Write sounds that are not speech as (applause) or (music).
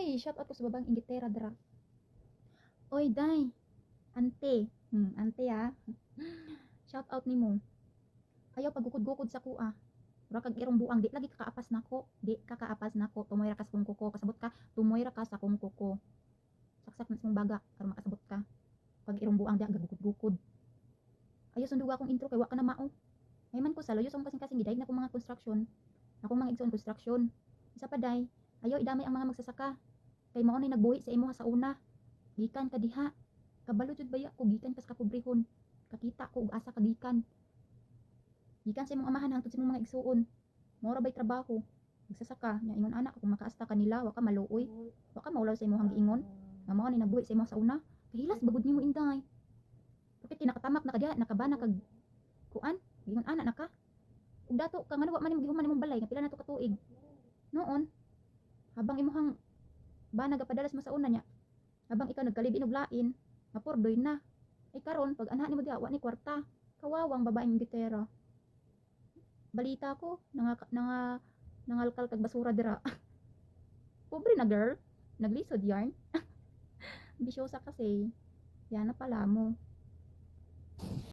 Hey, shout out ko sa babang ingitera dra. Oy, day. Ante. Hmm, ante ah. (gasps) Shout out nimo. Ayaw pagukod-gukod sa kuha. Mura kag irong buang di lagi kakaapas nako. Di kakaapas nako. Tumoy ra ka sa kong kuko. Kasabot ka, tumoy ra ka sa kong kuko. Saksak na sa mong baga aron makasabot ka. Pag irong buang di gagukod-gukod. Ayaw sunduga akong intro kay wa ka na mao. May man ko sa layo sa kasing kasing giday na kong mga construction. Akong mga igsoon construction. Isa pa day, ayaw idamay ang mga magsasaka. Kay mao ni nagbuhi sa imo sa una. Gikan ka diha. Kabalo jud baya ko gikan kas kapobrehon. Kakita ko og asa kagikan. Gikan sa imong amahan hangtod sa imong mga igsuon. Mora bay trabaho. Magsasaka nya ingon anak kung makaasta kanila wa ka maluoy. Wa ka maulaw sa imong giingon. Nga mao ni nagbuhi sa imo sa una. Kahilas bagod nimo inday. Bakit kinakatamak na ka diha nakabana kag kuan? Gingon ana na ka. Ug dato ka nga wa man imong gihuman imong balay nga pila na to ka tuig. Noon habang imuhang bana gapadalas mo sa una niya. Habang ikaw nagkalibin og lain, mapurdoy na. Ay karon pag anha nimo diha wa ni kwarta. Kawawang babaeng gitera. Balita ko nanga nanga nangalkal kag basura dira. (laughs) Pobre na girl, naglisod yarn. (laughs) Bisyosa kasi. Yan na pala mo.